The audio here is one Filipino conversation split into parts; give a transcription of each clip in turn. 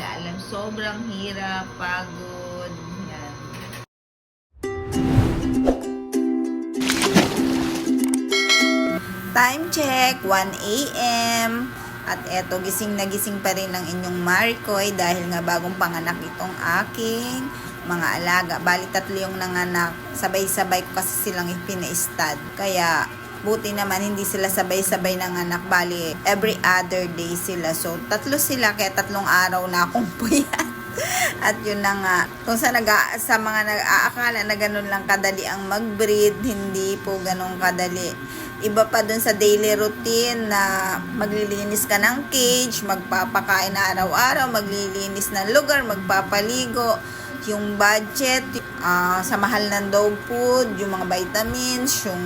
alam. Sobrang hirap, pagod. Yan. Time check, 1 a.m. At eto, gising na gising pa rin ang inyong Marikoy dahil nga bagong panganak itong aking mga alaga. Bali, tatlo yung nanganak. Sabay-sabay ko kasi silang ipina-stud. Kaya, buti naman hindi sila sabay-sabay nanganak. Bali, every other day sila. So, tatlo sila, kaya tatlong araw na akong puyat. At yun na nga, kung sa, nag sa mga nag-aakala na ganun lang kadali ang mag-breed, hindi po ganun kadali. Iba pa dun sa daily routine na maglilinis ka ng cage, magpapakain araw-araw, maglilinis ng lugar, magpapaligo, yung budget, ah, sa mahal ng dog food, yung mga vitamins, yung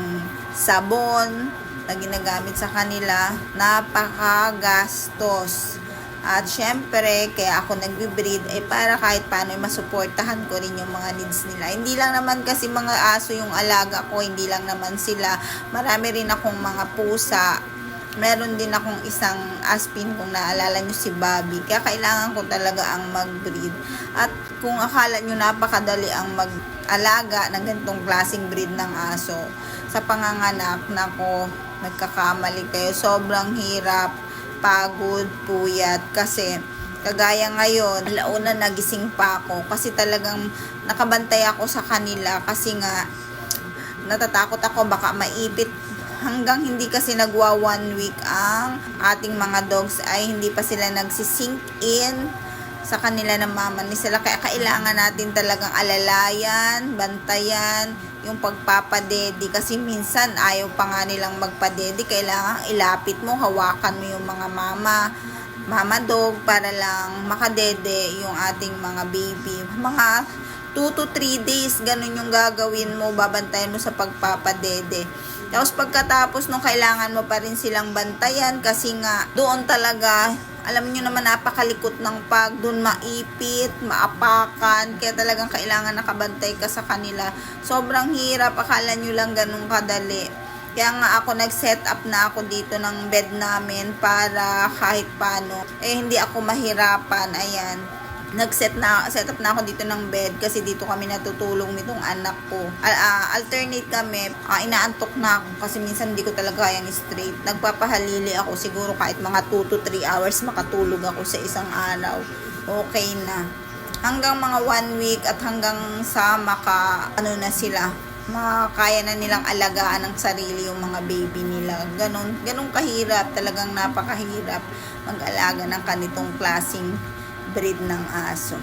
sabon na ginagamit sa kanila, napakagastos. At syempre, kaya ako nagbe-breed ay para kahit paano ay masuportahan ko rin yung mga needs nila. Hindi lang naman kasi mga aso yung alaga ko, hindi lang naman sila. Marami rin akong mga pusa. Meron din akong isang aspin kung naalala nyo si Bobby. Kaya kailangan ko talaga ang mag-breed. At kung akala nyo napakadali ang mag-alaga ng ganitong klaseng breed ng aso, sa panganganak, nako, nagkakamali kayo. Sobrang hirap pagod, puyat kasi kagaya ngayon, launa nagising pa ako kasi talagang nakabantay ako sa kanila kasi nga natatakot ako baka maipit. Hanggang hindi kasi nagwa one week ang ating mga dogs ay hindi pa sila nagsisink in sa kanila ng mama ni sila. Kaya kailangan natin talagang alalayan, bantayan yung pagpapadedi. Kasi minsan ayaw pa nga nilang magpadedi. Kailangan ilapit mo, hawakan mo yung mga mama mama dog para lang makadede yung ating mga baby. Mga 2 to 3 days ganun yung gagawin mo. Babantayan mo sa pagpapadede. Tapos pagkatapos nung kailangan mo pa rin silang bantayan kasi nga doon talaga alam niyo naman napakalikot ng pag doon maipit, maapakan, kaya talagang kailangan nakabantay ka sa kanila. Sobrang hirap, akala niyo lang ganun kadali. Kaya nga ako nag-set up na ako dito ng bed namin para kahit paano, eh hindi ako mahirapan, ayan nag-set na set up na ako dito ng bed kasi dito kami natutulong nitong anak ko. Al- ah, alternate kami, ah, inaantok na ako kasi minsan hindi ko talaga kayang straight. Nagpapahalili ako siguro kahit mga 2 to 3 hours makatulog ako sa isang araw. Okay na. Hanggang mga 1 week at hanggang sa maka ano na sila makaya na nilang alagaan ng sarili yung mga baby nila. Ganon, ganon kahirap, talagang napakahirap mag-alaga ng kanitong klasing breed ng aso.